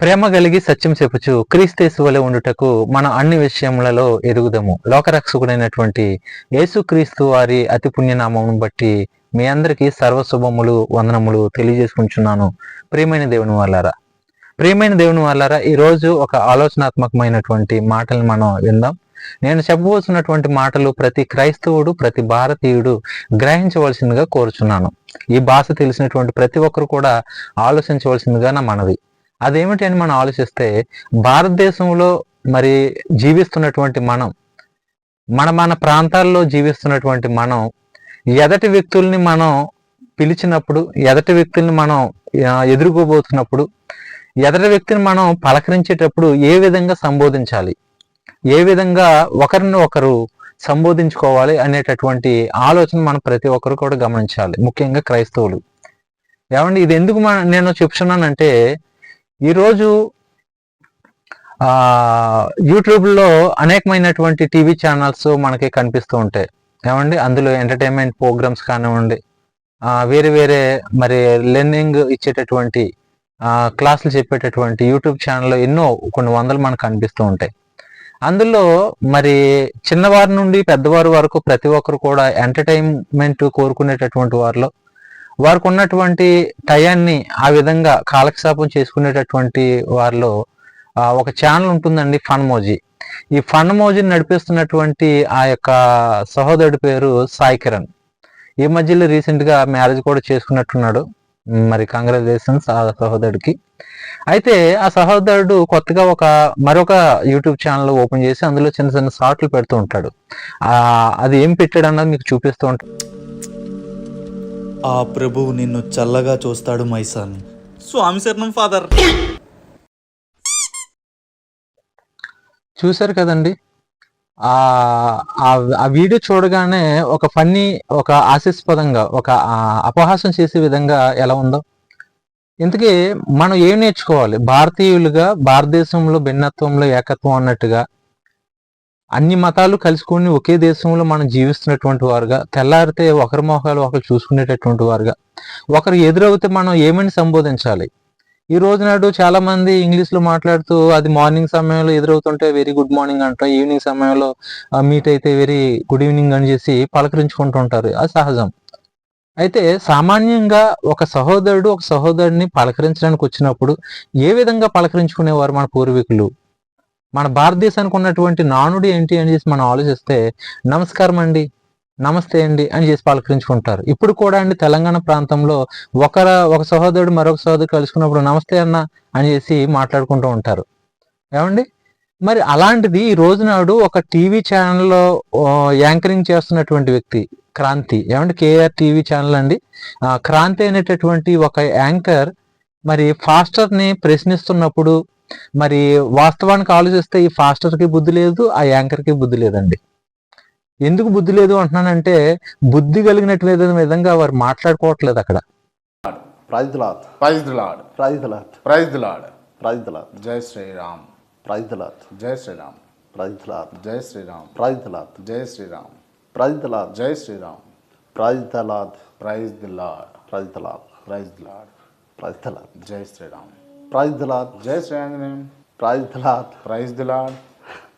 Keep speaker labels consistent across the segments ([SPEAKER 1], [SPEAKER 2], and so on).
[SPEAKER 1] ప్రేమ కలిగి సత్యం చెప్పుచు క్రీస్తేసు వలె ఉండుటకు మన అన్ని విషయములలో ఎదుగుదము. లోకరక్షకుడైనటువంటి యేసుక్రీస్తు వారి అతి పుణ్యనామమును బట్టి మీ అందరికీ సర్వశుభములు వందనములు తెలియజేసుకుంటున్నాను. ప్రియమైన దేవుని వాళ్ళారా ప్రియమైన దేవుని వాళ్ళారా ఈరోజు ఒక ఆలోచనాత్మకమైనటువంటి మాటలు మనం విందాం. నేను చెప్పబోతున్నటువంటి మాటలు ప్రతి క్రైస్తవుడు ప్రతి భారతీయుడు గ్రహించవలసిందిగా కోరుచున్నాను. ఈ భాష తెలిసినటువంటి ప్రతి ఒక్కరు కూడా ఆలోచించవలసిందిగా నా మనవి. అదేమిటి అని మనం ఆలోచిస్తే భారతదేశంలో మరి జీవిస్తున్నటువంటి మనం మన మన ప్రాంతాల్లో జీవిస్తున్నటువంటి మనం ఎదటి వ్యక్తుల్ని మనం పిలిచినప్పుడు ఎదటి వ్యక్తుల్ని మనం ఎదుర్కోబోతున్నప్పుడు ఎదటి వ్యక్తిని మనం పలకరించేటప్పుడు ఏ విధంగా సంబోధించాలి? ఏ విధంగా ఒకరిని ఒకరు సంబోధించుకోవాలి అనేటటువంటి ఆలోచన మనం ప్రతి ఒక్కరు కూడా గమనించాలి ముఖ్యంగా క్రైస్తవులు. ఏమండి ఇది ఎందుకు మన- నేను చెప్తున్నానంటే ఈరోజు యూట్యూబ్లో అనేకమైనటువంటి టీవీ ఛానల్స్ మనకి కనిపిస్తూ ఉంటాయి. ఏమండి? అందులో ఎంటర్టైన్మెంట్ ప్రోగ్రామ్స్ కానివ్వండి వేరే వేరే మరి లెర్నింగ్ ఇచ్చేటటువంటి క్లాసులు చెప్పేటటువంటి యూట్యూబ్ ఛానల్లో ఎన్నో కొన్ని వందలు మనకు కనిపిస్తూ ఉంటాయి. అందులో మరి చిన్నవారి నుండి పెద్దవారి వరకు ప్రతి ఒక్కరు కూడా ఎంటర్టైన్మెంట్ కోరుకునేటటువంటి వారిలో వారికి ఉన్నటువంటి టయాన్ని ఆ విధంగా కాలక్షేపం చేసుకునేటటువంటి వారిలో ఒక ఛానల్ ఉంటుందండి ఫన్మోజీ. ఈ ఫన్ మోజీని నడిపిస్తున్నటువంటి ఆ యొక్క సహోదరుడి పేరు సాయి కిరణ్. ఈ మధ్యలో రీసెంట్గా మ్యారేజ్ కూడా చేసుకున్నట్టున్నాడు. మరి కంగ్రాచులేషన్స్ ఆ సహోదరుడికి. అయితే ఆ సహోదరుడు కొత్తగా ఒక మరొక యూట్యూబ్ ఛానల్ ఓపెన్ చేసి అందులో చిన్న చిన్న షార్ట్లు పెడుతూ ఉంటాడు. అది ఏం పెట్టాడు అన్నది మీకు చూపిస్తూ ఉంటాడు
[SPEAKER 2] ఆ ప్రభువు నిన్ను చల్లగా చూస్తాడు మైసాని స్వామి శరణం ఫాదర్.
[SPEAKER 1] చూశారు కదండి? ఆ వీడియో చూడగానే ఒక ఫన్నీ ఒక ఆశీస్పదంగా ఒక అపహాసం చేసే విధంగా ఎలా ఉందో. ఇంతకీ మనం ఏం నేర్చుకోవాలి? భారతీయులుగా భారతదేశంలో భిన్నత్వంలో ఏకత్వం అన్నట్టుగా అన్ని మతాలు కలుసుకొని ఒకే దేశంలో మనం జీవిస్తున్నటువంటి వారుగా తెల్లారితే ఒకరి మొహాలు ఒకరు చూసుకునేటటువంటి వారుగా ఒకరు ఎదురవుతే మనం ఏమని సంబోధించాలి? ఈ రోజు నాడు చాలా మంది ఇంగ్లీష్లో మాట్లాడుతూ అది మార్నింగ్ సమయంలో ఎదురవుతుంటే వెరీ గుడ్ మార్నింగ్ అంటాం ఈవినింగ్ సమయంలో మీట్ అయితే వెరీ గుడ్ ఈవినింగ్ అని చేసి పలకరించుకుంటూ ఉంటారు. అది సహజం. అయితే సామాన్యంగా ఒక సహోదరుడు ఒక సహోదరుడిని పలకరించడానికి వచ్చినప్పుడు ఏ విధంగా పలకరించుకునేవారు మన పూర్వీకులు? మన భారతదేశానికి ఉన్నటువంటి నానుడు ఏంటి అని చేసి మనం ఆలోచిస్తే నమస్కారం అండి నమస్తే అండి అని చేసి పలకరించుకుంటారు. ఇప్పుడు కూడా అండి తెలంగాణ ప్రాంతంలో ఒకర ఒక సహోదరుడు మరొక సహోదరుడు కలుసుకున్నప్పుడు నమస్తే అన్న అని చేసి మాట్లాడుకుంటూ ఉంటారు. ఏమండి? మరి అలాంటిది ఈ రోజు నాడు ఒక టీవీ ఛానల్లో యాంకరింగ్ చేస్తున్నటువంటి వ్యక్తి క్రాంతి. ఏమంటే కేఆర్ టీవీ ఛానల్ అండి. క్రాంతి అనేటటువంటి ఒక యాంకర్ మరి ఫాస్టర్ని ప్రశ్నిస్తున్నప్పుడు మరి వాస్తవానికి ఆలోచిస్తే ఈ ఫాస్టర్కి బుద్ధి లేదు ఆ యాంకర్కి బుద్ధి లేదండి ఎందుకు బుద్ధి లేదు అంటున్నానంటే బుద్ధి కలిగినటువంటి విధంగా వారు మాట్లాడుకోవట్లేదు అక్కడ
[SPEAKER 3] ప్రైజ్ లాత్
[SPEAKER 4] ప్రైజ్ ది లార్డ్
[SPEAKER 3] ప్రైజ్ లాత్
[SPEAKER 4] ప్రైజ్ ది లార్డ్
[SPEAKER 3] ప్రైజ్ లాత్
[SPEAKER 4] జై శ్రీరామ్
[SPEAKER 3] ప్రైజ్ లాత్
[SPEAKER 4] జై శ్రీరామ్
[SPEAKER 3] ప్రైజ్ లాత్
[SPEAKER 4] జై శ్రీరామ్
[SPEAKER 3] ప్రైజ్ లాత్
[SPEAKER 4] జై శ్రీరామ్
[SPEAKER 3] ప్రైజ్ లాత్
[SPEAKER 4] జై శ్రీరామ్
[SPEAKER 3] ప్రైజ్ లాత్
[SPEAKER 4] ప్రైజ్ ది లార్డ్
[SPEAKER 3] ప్రైజ్ లాత్
[SPEAKER 4] ప్రైజ్ ది లార్డ్
[SPEAKER 3] ప్రైజ్ లాత్
[SPEAKER 4] జై శ్రీరామ్
[SPEAKER 3] ప్రైజ్ లాత్
[SPEAKER 4] జై శ్రీ ఆంజనేయం.
[SPEAKER 3] ప్రైజ్ లాత్
[SPEAKER 4] ప్రైజ్ ది లార్డ్.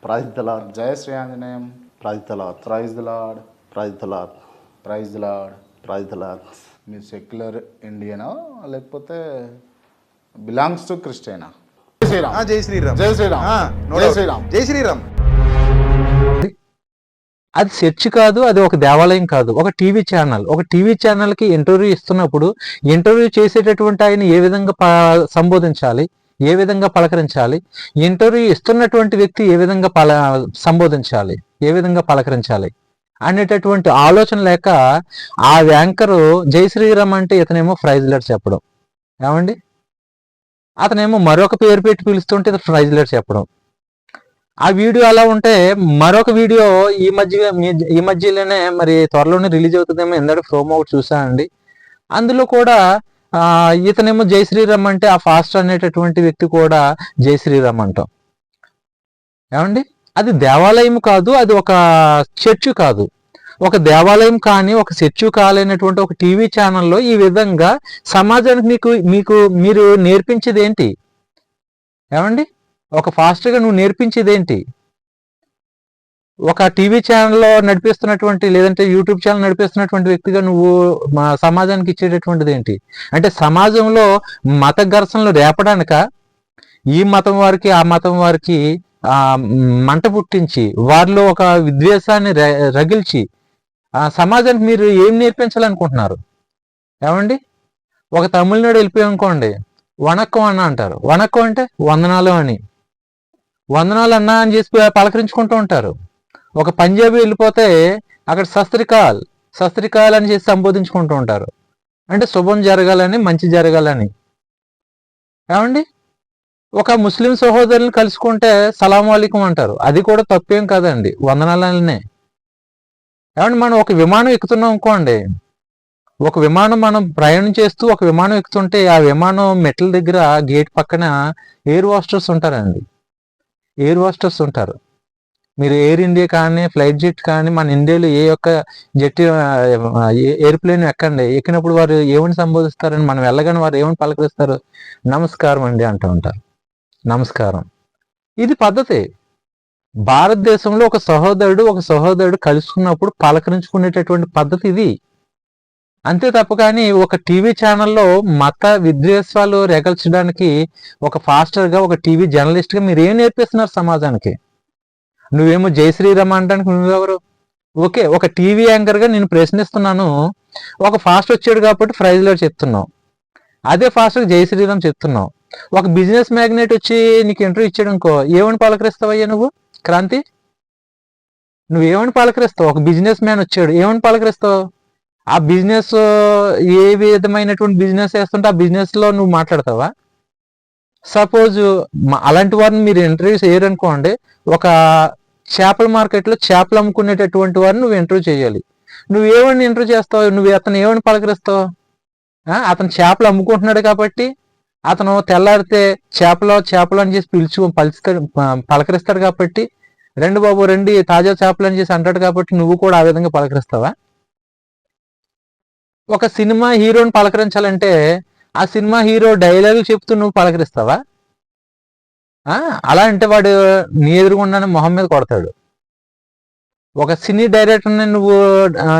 [SPEAKER 3] ప్రైజ్ లాత్
[SPEAKER 4] జై శ్రీ ఆంజనేయం.
[SPEAKER 3] ప్రైజ్ లాత్
[SPEAKER 4] ప్రైజ్ ది లార్డ్.
[SPEAKER 3] ప్రైజ్ లాత్
[SPEAKER 4] ప్రైజ్ ది లార్డ్.
[SPEAKER 3] ప్రైజ్ లాత్
[SPEAKER 4] మీరు సెక్యులర్ ఇండియనా? లేకపోతే బిలాంగ్స్ టు క్రిస్టియనా? జై శ్రీరామ్.
[SPEAKER 5] ఆ, జై శ్రీరామ్.
[SPEAKER 4] జై శ్రీరామ్. జై. శ్రీరామ్.
[SPEAKER 5] జై శ్రీరామ్.
[SPEAKER 1] అది చర్చ్ కాదు అది ఒక దేవాలయం కాదు ఒక టీవీ ఛానల్. ఒక టీవీ ఛానల్కి ఇంటర్వ్యూ ఇస్తున్నప్పుడు ఇంటర్వ్యూ చేసేటటువంటి ఆయన ఏ విధంగా సంబోధించాలి ఏ విధంగా పలకరించాలి ఇంటర్వ్యూ ఇస్తున్నటువంటి వ్యక్తి ఏ విధంగా పల సంబోధించాలి ఏ విధంగా పలకరించాలి అనేటటువంటి ఆలోచన లేక ఆ యాంకరు జై శ్రీరామ్ అంటే ఇతనేమో ప్రైజ్ లెటర్ చెప్పడం. ఏమండి? అతనేమో మరొక పేరు పెట్టి పిలుస్తుంటే ప్రైజ్ లెటర్ చెప్పడం. ఆ వీడియో అలా ఉంటే మరొక వీడియో ఈ మధ్య ఈ మధ్యలోనే మరి త్వరలోనే రిలీజ్ అవుతుందేమో ఎందుకంటే ప్రోమో ఒకటి చూసానండి అందులో కూడా ఇతనేమో జై శ్రీరామ్ అంటే ఆ ఫాస్ట్ అనేటటువంటి వ్యక్తి కూడా జై శ్రీరామ్ అంటాం. ఏమండి? అది దేవాలయం కాదు అది ఒక చర్చ్ కాదు. ఒక దేవాలయం కానీ ఒక చర్చ్ కాలేనటువంటి ఒక టీవీ ఛానల్లో ఈ విధంగా సమాజానికి మీకు మీకు మీరు నేర్పించేది ఏంటి? ఏమండి? ఒక ఫాస్ట్గా నువ్వు నేర్పించేది ఏంటి ఒక టీవీ ఛానల్లో నడిపిస్తున్నటువంటి లేదంటే యూట్యూబ్ ఛానల్ నడిపిస్తున్నటువంటి వ్యక్తిగా నువ్వు మా సమాజానికి ఇచ్చేటటువంటిది ఏంటి అంటే సమాజంలో మత ఘర్షణలు రేపడానిక? ఈ మతం వారికి ఆ మతం వారికి ఆ మంట పుట్టించి వారిలో ఒక విద్వేషాన్ని రగిల్చి ఆ సమాజానికి మీరు ఏం నేర్పించాలనుకుంటున్నారు? ఏమండి? ఒక తమిళనాడు వెళ్ళిపోయాం అనుకోండి వణక్కం అన్న అంటారు. వణక్కం అంటే వందనాలు అని. వందనాలు అన్నా అని చెప్పి పలకరించుకుంటూ ఉంటారు. ఒక పంజాబీ వెళ్ళిపోతే అక్కడ సస్త్రికాల్ సస్త్రికాల్ అని చేసి సంబోధించుకుంటూ ఉంటారు. అంటే శుభం జరగాలని మంచి జరగాలని. ఏమండి? ఒక ముస్లిం సహోదరులు కలుసుకుంటే సలాం అలీకం అంటారు. అది కూడా తప్పేం కాదండి. వందనాలనే. ఏమండి? మనం ఒక విమానం ఎక్కుతున్నాం అనుకోండి. ఒక విమానం మనం ప్రయాణం చేస్తూ ఒక విమానం ఎక్కుతుంటే ఆ విమానం మెట్ల దగ్గర గేట్ పక్కన ఎయిర్ వాస్టర్స్ ఉంటారండి. ఎయిర్ వాస్టర్స్ ఉంటారు. మీరు ఎయిర్ ఇండియా కానీ ఫ్లైట్ జెట్ కానీ మన ఇండియాలో ఏ యొక్క జెట్ ఎయిర్ప్లేన్ ఎక్కండి. ఎక్కినప్పుడు వారు ఏమని సంబోధిస్తారని మనం వెళ్ళగానే వారు ఏమని పలకరిస్తారు? నమస్కారం అండి అంటూ ఉంటారు. నమస్కారం. ఇది పద్ధతి. భారతదేశంలో ఒక సహోదరుడు ఒక సహోదరుడు కలుసుకున్నప్పుడు పలకరించుకునేటటువంటి పద్ధతి ఇది. అంతే తప్ప కానీ ఒక టీవీ ఛానల్లో మత విద్వేషాలు రేకల్చడానికి ఒక ఫాస్టర్గా ఒక టీవీ జర్నలిస్ట్గా మీరు ఏం నేర్పిస్తున్నారు సమాజానికి? నువ్వేమో జై శ్రీరామ్ అనడానికి నువ్వెవరు? ఓకే ఒక టీవీ యాంకర్గా నేను ప్రశ్నిస్తున్నాను. ఒక ఫాస్ట్ వచ్చాడు కాబట్టి ప్రైజ్లో చెప్తున్నావు. అదే ఫాస్ట్గా జై శ్రీరామ్ చెప్తున్నావు. ఒక బిజినెస్ మ్యాగ్నెట్ వచ్చి నీకు ఇంటర్వ్యూ ఇచ్చాడు అనుకో ఏమని పలకరిస్తావయ్యా నువ్వు? క్రాంతి? నువ్వు ఏమని పలకరిస్తావు? ఒక బిజినెస్ మ్యాన్ వచ్చాడు ఏమని పలకరిస్తావు? ఆ బిజినెస్ ఏ విధమైనటువంటి బిజినెస్ చేస్తుంటే ఆ బిజినెస్లో నువ్వు మాట్లాడతావా? సపోజ్ అలాంటి వారిని మీరు ఇంటర్వ్యూ చేయరనుకోండి ఒక చేపల మార్కెట్లో చేపలు అమ్ముకునేటటువంటి వారిని నువ్వు ఇంటర్వ్యూ చేయాలి. నువ్వు ఏమని ఇంటర్వ్యూ చేస్తావు? నువ్వు అతను ఏమని పలకరిస్తావు? అతను చేపలు అమ్ముకుంటున్నాడు కాబట్టి అతను తెల్లారితే చేపలో చేపలు అని చేసి పిలుచు పలిస్తాడు పలకరిస్తాడు కాబట్టి రెండు బాబు రెండు తాజా చేపలు అని చేసి అంటాడు కాబట్టి నువ్వు కూడా ఆ విధంగా పలకరిస్తావా? ఒక సినిమా హీరోని పలకరించాలంటే ఆ సినిమా హీరో డైలాగులు చెప్తూ నువ్వు పలకరిస్తావా? అలా అంటే వాడు నీ ఎదురుగుండానే మొహం మీద కొడతాడు. ఒక సినీ డైరెక్టర్ని నువ్వు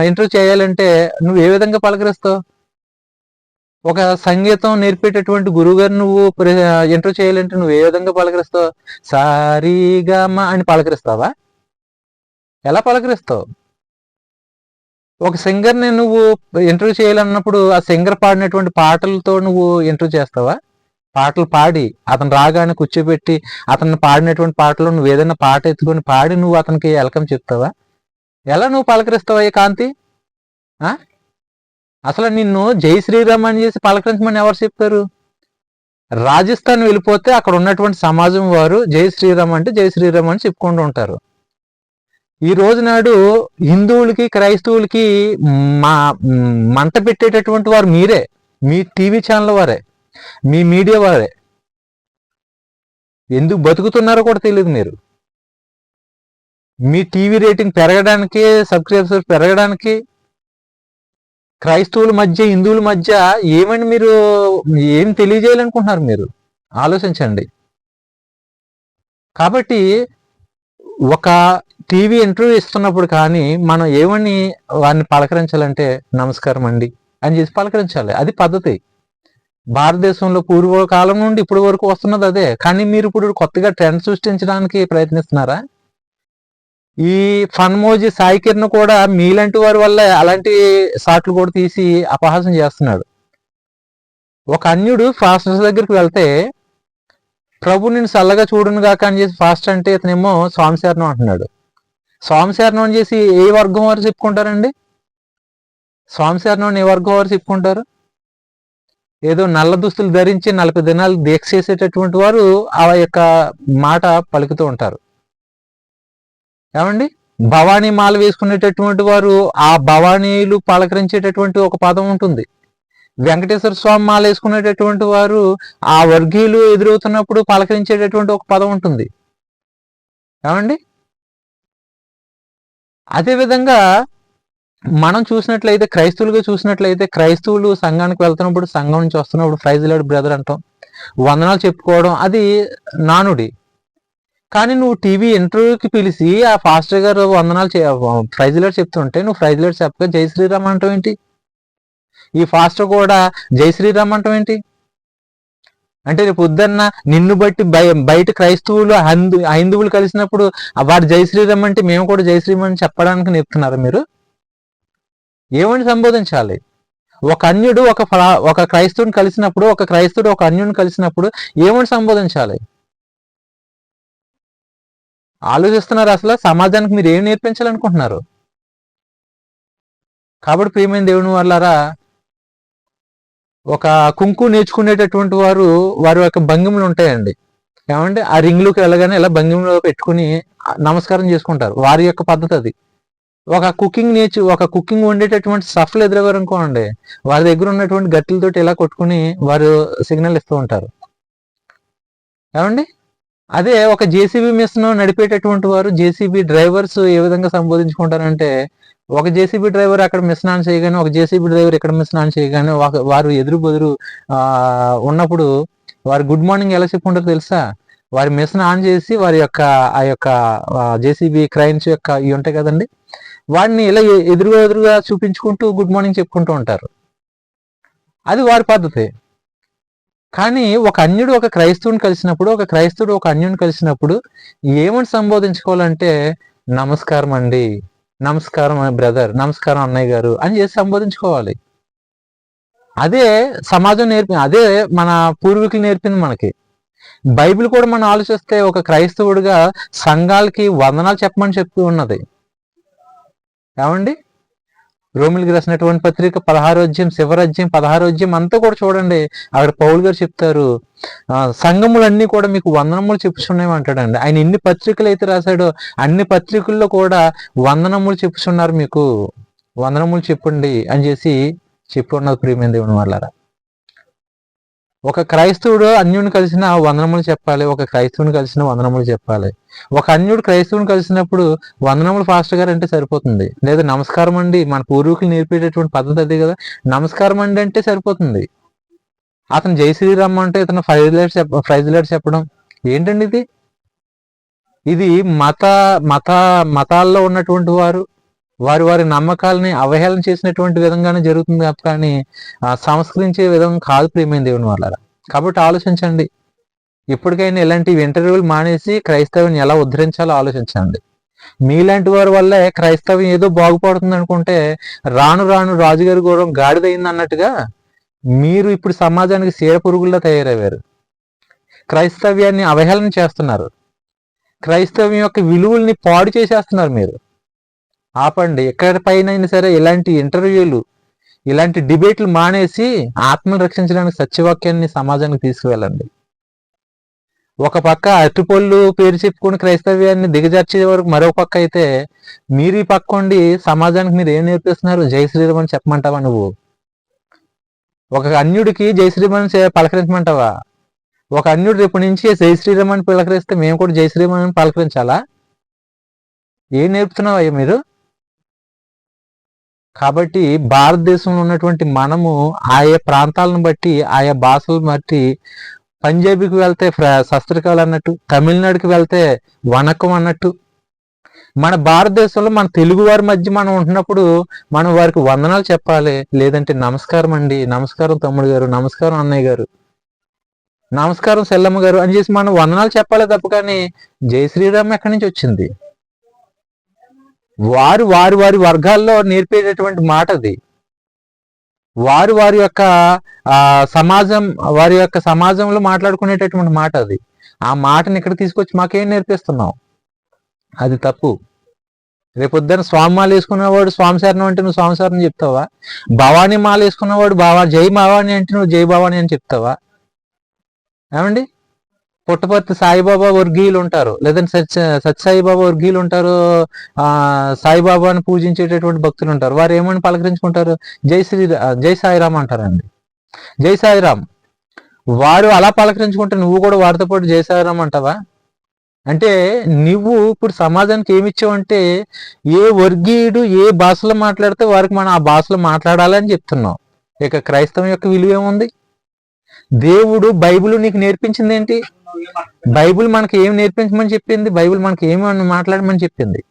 [SPEAKER 1] ఇంటర్వ్యూ చేయాలంటే నువ్వు ఏ విధంగా పలకరిస్తావు? ఒక సంగీతం నేర్పేటటువంటి గురువు గారిని నువ్వు ఇంటర్వ్యూ చేయాలంటే నువ్వు ఏ విధంగా పలకరిస్తావు? సారీగామ అని పలకరిస్తావా? ఎలా పలకరిస్తావు? ఒక సింగర్ని నువ్వు ఇంటర్వ్యూ చేయాలన్నప్పుడు ఆ సింగర్ పాడినటువంటి పాటలతో నువ్వు ఇంటర్వ్యూ చేస్తావా? పాటలు పాడి అతను రాగానే కూర్చోబెట్టి అతను పాడినటువంటి పాటలు నువ్వు ఏదైనా పాట ఎత్తుకొని పాడి నువ్వు అతనికి ఎలకం చెప్తావా? ఎలా నువ్వు పలకరిస్తావా ఏ కాంతి అసలు నిన్ను జై శ్రీరామ్ అని చేసి పలకరించమని ఎవరు చెప్పారు రాజస్థాన్ వెళ్ళిపోతే అక్కడ ఉన్నటువంటి సమాజం వారు జై శ్రీరామ్ అంటే జై శ్రీరామ్ అని చెప్పుకుంటూ ఉంటారు. ఈ రోజు నాడు హిందువులకి క్రైస్తవులకి మా మంట పెట్టేటటువంటి వారు మీరే. మీ టీవీ ఛానల్ వారే. మీ మీడియా వారే. ఎందుకు బతుకుతున్నారో కూడా తెలియదు మీరు. మీ టీవీ రేటింగ్ పెరగడానికి సబ్స్క్రైబర్స్ పెరగడానికి క్రైస్తవుల మధ్య హిందువుల మధ్య ఏమని మీరు ఏం తెలియజేయాలనుకుంటున్నారు మీరు? ఆలోచించండి. కాబట్టి ఒక టీవీ ఇంటర్వ్యూ ఇస్తున్నప్పుడు కానీ మనం ఏమని వారిని పలకరించాలంటే నమస్కారం అండి అని చెప్పి పలకరించాలి. అది పద్ధతి. భారతదేశంలో పూర్వకాలం నుండి ఇప్పటి వరకు వస్తున్నది అదే. కానీ మీరు ఇప్పుడు కొత్తగా ట్రెండ్ సృష్టించడానికి ప్రయత్నిస్తున్నారా? ఈ ఫన్మోజీ సాయి కిరణ్ కూడా మీలాంటి వారి వల్ల అలాంటి షాట్లు కూడా తీసి అపహాసం చేస్తున్నాడు. ఒక అన్యుడు ఫాస్టర్స్ దగ్గరికి వెళ్తే ప్రభు నేను చల్లగా చూడును గాక అని చేసి ఫాస్ట్ అంటే ఇతనేమో స్వామిశారణం అంటున్నాడు. స్వామిశారణం అని చేసి ఏ వర్గం వారు చెప్పుకుంటారండి? స్వామిశారణం ఏ వర్గం వారు చెప్పుకుంటారు? ఏదో నల్ల దుస్తులు ధరించి నలభై దినాలు దీక్ష చేసేటటువంటి వారు ఆ యొక్క మాట పలుకుతూ ఉంటారు. ఏమండి? భవానీ మాల వేసుకునేటటువంటి వారు ఆ భవానీలు పలకరించేటటువంటి ఒక పదం ఉంటుంది. వెంకటేశ్వర స్వామి మాల వేసుకునేటటువంటి వారు ఆ వర్గీయులు ఎదురవుతున్నప్పుడు పలకరించేటటువంటి ఒక పదం ఉంటుంది. ఏమండి? అదేవిధంగా మనం చూసినట్లయితే క్రైస్తవులుగా చూసినట్లయితే క్రైస్తవులు సంఘానికి వెళ్తున్నప్పుడు సంఘం నుంచి వస్తున్నప్పుడు ప్రైజ్ బ్రదర్ అంటాం. వందనాలు చెప్పుకోవడం అది నానుడి. కానీ నువ్వు టీవీ ఇంటర్వ్యూకి పిలిచి ఆ ఫాస్టర్ గారు వందనాలు ప్రైజ్ లాడ్ చెప్తుంటే నువ్వు ప్రైజ్ లాడ్ చెప్పక జై శ్రీరామ్ అంటావు ఏంటి ఈ ఫాస్టర్ కూడా జై శ్రీరామ్ అంటాం ఏంటి? అంటే రేపు పొద్దున్న నిన్ను బట్టి బయ- బయట క్రైస్తవులు హందు హైందువులు కలిసినప్పుడు ఆ వాడు జై శ్రీరామ్ అంటే మేము కూడా జై శ్రీరామ్ అని చెప్పడానికి నేర్పుతున్నారా మీరు? ఏమని సంబోధించాలి? ఒక అన్యుడు ఒక ఒక క్రైస్తవుని కలిసినప్పుడు ఒక క్రైస్తవుడు ఒక అన్యుని కలిసినప్పుడు ఏమని సంబోధించాలి? ఆలోచిస్తున్నారు అసలు? సమాజానికి మీరు ఏం నేర్పించాలనుకుంటున్నారు? కాబట్టి ప్రియమైన దేవుని వాళ్ళారా ఒక కుంకు నేర్చుకునేటటువంటి వారు వారి యొక్క భంగిములు ఉంటాయండి. ఏమంటే ఆ రింగ్లోకి వెళ్ళగానే ఇలా భంగిమలో పెట్టుకుని నమస్కారం చేసుకుంటారు. వారి యొక్క పద్ధతి అది. ఒక కుకింగ్ నేర్చు ఒక కుకింగ్ వండేటటువంటి సఫలు ఎదురగారు అనుకోండి వారి దగ్గర ఉన్నటువంటి గట్టిలతోటి ఇలా కొట్టుకుని వారు సిగ్నల్ ఇస్తూ ఉంటారు. ఏమండి? అదే ఒక జేసీబీ మిషన్ నడిపేటటువంటి వారు జేసీబీ డ్రైవర్స్ ఏ విధంగా సంబోధించుకుంటారంటే ఒక జేసీబీ డ్రైవర్ అక్కడ మిషన్ ఆన్ చేయగానే ఒక జేసీబీ డ్రైవర్ ఇక్కడ మిషన్ ఆన్ చేయగానే వారు ఎదురు బెదురు ఆ, ఉన్నప్పుడు వారు గుడ్ మార్నింగ్ ఎలా చెప్పుకుంటారో తెలుసా? వారి మిషన్ ఆన్ చేసి వారి యొక్క ఆ యొక్క జేసీబీ క్రైన్స్ యొక్క ఇవి ఉంటాయి కదండి? వాడిని ఇలా ఎదురుగా ఎదురుగా చూపించుకుంటూ గుడ్ మార్నింగ్ చెప్పుకుంటూ ఉంటారు. అది వారి పద్ధతి. కానీ ఒక అన్యుడు ఒక క్రైస్తవుని కలిసినప్పుడు ఒక క్రైస్తవుడు ఒక అన్యుని కలిసినప్పుడు ఏమని సంబోధించుకోవాలంటే నమస్కారం అండి. నమస్కారం బ్రదర్. నమస్కారం అన్నయ్య గారు అని చేసి సంబోధించుకోవాలి. అదే సమాజం నేర్పి అదే మన పూర్వీకులు నేర్పింది మనకి. బైబిల్ కూడా మనం ఆలోచిస్తే ఒక క్రైస్తవుడిగా సంఘాలకి వందనాలు చెప్పమని చెప్తూ ఉన్నది. ఏమండి? రోమిలికి రాసినటువంటి పత్రిక పదహారోజ్యం శివరాజ్యం పదహారోజ్యం అంతా కూడా చూడండి. అక్కడ పౌల్ గారు చెప్తారు ఆ, సంఘములన్నీ కూడా మీకు వందనములు చెప్పుచున్నాయి అంటాడండి. ఆయన ఎన్ని పత్రికలు అయితే రాశాడో అన్ని పత్రికల్లో కూడా వందనములు చెప్పుచున్నారు మీకు. వందనములు చెప్పండి అని చేసి చెప్పి ఉన్నది ప్రియమైన దేవుని వాళ్ళారా ఒక క్రైస్తవుడు అన్యుడిని కలిసిన వందనములు చెప్పాలి ఒక క్రైస్తవుని కలిసిన వందనములు చెప్పాలి. ఒక అన్యుడు క్రైస్తవుని కలిసినప్పుడు వందనములు ఫాస్ట్ గారు అంటే సరిపోతుంది. లేదా నమస్కారం అండి మన పూర్వీకులు నేర్పేటటువంటి పద్ధతి అదే కదా నమస్కారం అండి అంటే సరిపోతుంది. అతను జై శ్రీరామ్ అంటే ఇతను ఫ్రైజ్ లైట్ చెప్ప ఫ్రైజ్ లైట్ చెప్పడం. ఏంటండి ఇది? ఇది మత మత మతాల్లో ఉన్నటువంటి వారు వారి వారి నమ్మకాలని అవహేళన చేసినటువంటి విధంగానే జరుగుతుంది కానీ సంస్కరించే విధం కాదు ప్రియమైన దేవుని వాళ్ళ కాబట్టి ఆలోచించండి. ఇప్పటికైనా ఇలాంటి ఇంటర్వ్యూలు మానేసి క్రైస్తవ్యం ఎలా ఉద్ధరించాలో ఆలోచించండి. మీలాంటి వారి వల్లే క్రైస్తవం ఏదో బాగుపడుతుంది అనుకుంటే రాను రాను రాజుగారి గౌరవం గాడిదయింది అన్నట్టుగా మీరు ఇప్పుడు సమాజానికి సీడ పురుగుల్లో తయారయ్యారు. క్రైస్తవ్యాన్ని అవహేళన చేస్తున్నారు. క్రైస్తవ్యం యొక్క విలువల్ని పాడు చేసేస్తున్నారు మీరు. ఆపండి. ఎక్కడ పైన సరే ఇలాంటి ఇంటర్వ్యూలు ఇలాంటి డిబేట్లు మానేసి ఆత్మను రక్షించడానికి సత్యవాక్యాన్ని సమాజానికి తీసుకువెళ్ళండి. ఒక పక్క అరటిపళ్ళు పేరు చెప్పుకుని క్రైస్తవ్యాన్ని దిగజార్చే వరకు మరో పక్క అయితే మీరు ఈ పక్క ఉండి సమాజానికి మీరు ఏం నేర్పిస్తున్నారు? జై శ్రీరామ్ అని చెప్పమంటావా నువ్వు? ఒక అన్యుడికి జై శ్రీరామ్ పలకరించమంటావా? ఒక అన్యుడు రేపు నుంచి జై శ్రీరామ్ అని పలకరిస్తే మేము కూడా జై శ్రీరామ్ అని పలకరించాలా? ఏం నేర్పుతున్నావు అయ్యా మీరు? కాబట్టి భారతదేశంలో ఉన్నటువంటి మనము ఆయా ప్రాంతాలను బట్టి ఆయా భాషలను బట్టి పంజాబీకి వెళ్తే ఫ్ర- శస్త్రకాలు అన్నట్టు తమిళనాడుకి వెళ్తే వనకం అన్నట్టు. మన భారతదేశంలో మన తెలుగు వారి మధ్య మనం ఉంటున్నప్పుడు మనం వారికి వందనాలు చెప్పాలి. లేదంటే నమస్కారం అండి. నమస్కారం తమ్ముడు గారు నమస్కారం అన్నయ్య గారు. నమస్కారం సెల్లమ్మ గారు అని చేసి మనం వందనాలు చెప్పాలి తప్ప కానీ జై శ్రీరామ్ ఎక్కడి నుంచి వచ్చింది? వారు వారి వారి వర్గాల్లో నేర్పేటటువంటి మాట అది వారు వారి యొక్క సమాజం వారి యొక్క సమాజంలో మాట్లాడుకునేటటువంటి మాట అది ఆ మాటని ఇక్కడ తీసుకొచ్చి మాకేం నేర్పిస్తున్నావు? అది తప్పు. రేపొద్దున స్వామి మాల వేసుకున్నవాడు స్వామి శరణం అంటే నువ్వు స్వామి శరణం చెప్తావా? భవానీ మాల వేసుకున్నవాడు బావా జై భవాని అంటే నువ్వు జై భవాని అని చెప్తావా? ఏమండి? పుట్టపర్తి సాయిబాబా వర్గీయులు ఉంటారు లేదంటే సత్య సత్యసాయిబాబా వర్గీయులు ఉంటారు ఆ సాయిబాబాను పూజించేటటువంటి భక్తులు ఉంటారు వారు ఏమని పలకరించుకుంటారు? జై శ్రీ జై సాయిరామ్ అంటారండి. జై సాయిరామ్. వారు అలా పలకరించుకుంటే నువ్వు కూడా వారితో పాటు జై సాయిరామ్ అంటావా? అంటే నువ్వు ఇప్పుడు సమాజానికి ఏమి ఇచ్చావంటే ఏ వర్గీయుడు ఏ భాషలో మాట్లాడితే వారికి మనం ఆ భాషలో మాట్లాడాలని చెప్తున్నాం ఇక క్రైస్తవం యొక్క విలువ ఏముంది దేవుడు బైబిల్ నీకు నేర్పించింది ఏంటి? బైబిల్ మనకి ఏం నేర్పించమని చెప్పింది? బైబిల్ మనకి ఏమని మాట్లాడమని చెప్పింది?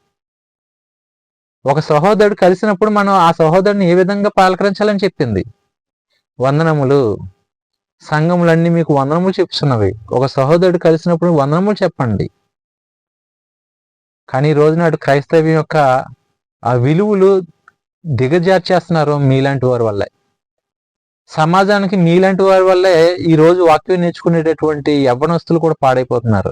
[SPEAKER 1] ఒక సహోదరుడు కలిసినప్పుడు మనం ఆ సహోదరుని ఏ విధంగా పాలకరించాలని చెప్పింది? వందనములు. సంఘములన్నీ మీకు వందనములు చెప్తున్నవి. ఒక సహోదరుడు కలిసినప్పుడు వందనములు చెప్పండి. కానీ ఈ రోజు నాడు క్రైస్తవ్యం యొక్క ఆ విలువలు దిగజార్చేస్తున్నారు మీలాంటి వారి వల్లే. సమాజానికి మీలాంటి వారి వల్లే ఈ రోజు వాక్యం నేర్చుకునేటటువంటి యవ్వనస్తులు కూడా పాడైపోతున్నారు.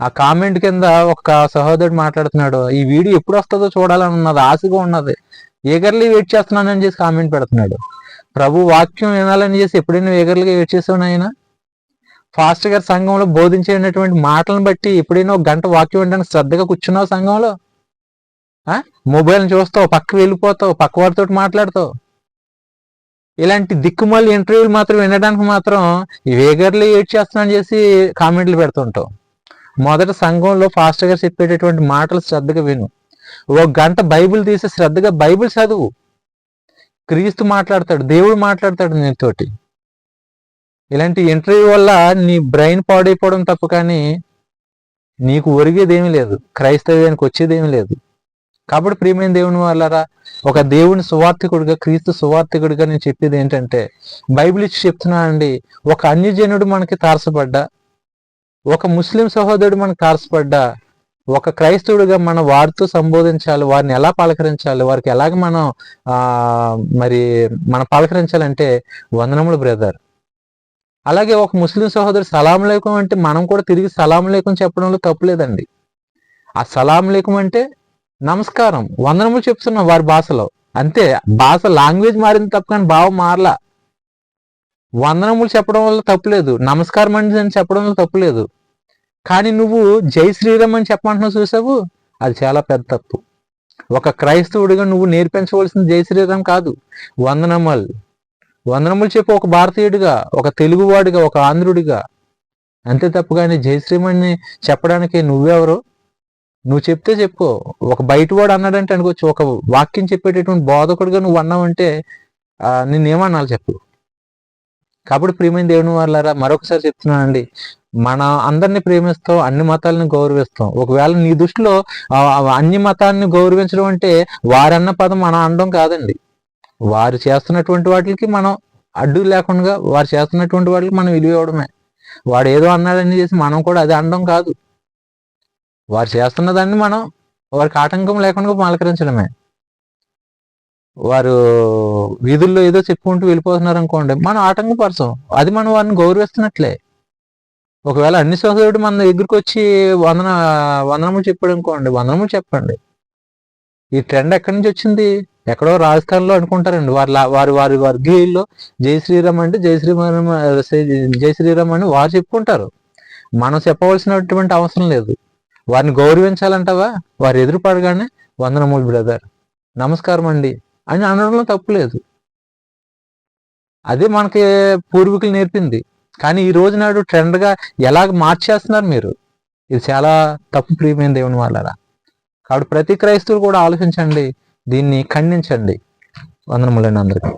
[SPEAKER 1] ఆ కామెంట్ కింద ఒక సహోదరుడు మాట్లాడుతున్నాడు ఈ వీడియో ఎప్పుడు వస్తుందో చూడాలని ఉన్నది ఆశగా ఉన్నది. ఏగర్లీ వెయిట్ చేస్తున్నానని చేసి కామెంట్ పెడుతున్నాడు. ప్రభు వాక్యం వినాలని చేసి ఎప్పుడైనా ఏగర్లీగా వెయిట్ చేసావు ఫాస్ట్ గారి సంఘంలో బోధించేటటువంటి మాటలను బట్టి ఎప్పుడైనా ఒక గంట వాక్యం వినడానికి శ్రద్ధగా కూర్చున్నావు సంఘంలో? మొబైల్ చూస్తావు పక్క వెళ్ళిపోతావు పక్క వారితో మాట్లాడతావు. ఇలాంటి దిక్కుమాలి ఇంటర్వ్యూలు మాత్రం వినడానికి మాత్రం వేగర్లీ ఏడ్ చేస్తున్నాను చేసి కామెంట్లు పెడుతుంటాం. మొదట సంఘంలో ఫాస్ట్గా చెప్పేటటువంటి మాటలు శ్రద్ధగా విను. ఒక గంట బైబిల్ తీసి శ్రద్ధగా బైబిల్ చదువు. క్రీస్తు మాట్లాడతాడు దేవుడు మాట్లాడతాడు నీతోటి. ఇలాంటి ఇంటర్వ్యూ వల్ల నీ బ్రెయిన్ పాడైపోవడం తప్ప కానీ నీకు ఒరిగేదేమీ లేదు. క్రైస్తవ్యానికి వచ్చేదేమీ లేదు. కాబట్టి ప్రియమైన దేవుని వాళ్ళరా ఒక దేవుని సువార్థికుడిగా క్రీస్తు సువార్థికుడిగా నేను చెప్పేది ఏంటంటే బైబిల్ ఇచ్చి చెప్తున్నా అండి ఒక అన్యజనుడు మనకి తారసపడ్డా ఒక ముస్లిం సహోదరుడు మనకు తారసపడ్డా ఒక క్రైస్తవుడిగా మనం వారితో సంబోధించాలి వారిని ఎలా పలకరించాలి వారికి ఎలాగ మనం ఆ మరి మనం పలకరించాలంటే వందనములు బ్రదర్. అలాగే ఒక ముస్లిం సహోదరు సలాం లేకం అంటే మనం కూడా తిరిగి సలాం లేకం చెప్పడంలో తప్పులేదండి ఆ సలాం లేకం అంటే నమస్కారం. వందనములు చెప్తున్నాం వారి భాషలో. అంతే భాష లాంగ్వేజ్ మారింది తప్ప కానీ భావం మారలా. వందనములు చెప్పడం వల్ల తప్పులేదు నమస్కారం అండి అని చెప్పడం వల్ల తప్పులేదు కానీ నువ్వు జై శ్రీరామ్ అని చెప్పమంటున్నావు చూసావు? అది చాలా పెద్ద తప్పు. ఒక క్రైస్తవుడిగా నువ్వు నేర్పించవలసింది జై శ్రీరామ్ కాదు. వందనమల్. వందనములు చెప్పి ఒక భారతీయుడిగా ఒక తెలుగువాడిగా ఒక ఆంధ్రుడిగా అంతే తప్పు కానీ జై శ్రీమణ్ణి చెప్పడానికి నువ్వెవరు? నువ్వు చెప్తే చెప్పు. ఒక బయట వాడు అన్నాడంటే అనుకోవచ్చు. ఒక వాక్యం చెప్పేటటువంటి బోధకుడుగా నువ్వు అన్నావంటే ఆ, నిన్నేమన్నాలి చెప్పు. కాబట్టి ప్రియమైన దేవుని వాళ్ళారా మరొకసారి చెప్తున్నానండి. మన అందరిని ప్రేమిస్తాం అన్ని మతాలను గౌరవిస్తాం. ఒకవేళ నీ దృష్టిలో అన్ని మతాన్ని గౌరవించడం అంటే వారన్న పదం మనం అనడం కాదండి. వారు చేస్తున్నటువంటి వాటికి మనం అడ్డు లేకుండా వారు చేస్తున్నటువంటి వాటికి మనం విలువ ఇవ్వడమే. వాడు ఏదో అన్నాడని చేసి మనం కూడా అది అనడం కాదు. వారు చేస్తున్న దాన్ని మనం వారికి ఆటంకం లేకుండా పలకరించడమే. వారు వీధుల్లో ఏదో చెప్పుకుంటూ వెళ్ళిపోతున్నారు అనుకోండి మనం ఆటంకపరచం. అది మనం వారిని గౌరవిస్తున్నట్లే. ఒకవేళ అన్ని సోదరుడు మన దగ్గరికి వచ్చి వందన వందనములు చెప్పాడు అనుకోండి వందనములు చెప్పండి. ఈ ట్రెండ్ ఎక్కడి నుంచి వచ్చింది? ఎక్కడో రాజస్థాన్లో అనుకుంటారండి. వారి వారి వారి వర్గీయుల్లో జై శ్రీరామ్ అంటే జై శ్రీరామ్ జై శ్రీరామ్ అని వారు చెప్పుకుంటారు. మనం చెప్పవలసినటువంటి అవసరం లేదు. వారిని గౌరవించాలంటావా? వారు ఎదురు పడగానే వందనములు బ్రదర్ నమస్కారం అండి అని అనడంలో తప్పు లేదు. అదే మనకి పూర్వీకులు నేర్పింది. కానీ ఈ రోజు నాడు ట్రెండ్గా ఎలాగ మార్చేస్తున్నారు మీరు? ఇది చాలా తప్పు ప్రియమైన దేవుని వాళ్ళరా. కాబట్టి ప్రతి క్రైస్తవులు కూడా ఆలోచించండి దీన్ని ఖండించండి. వందనములండి అందరికీ.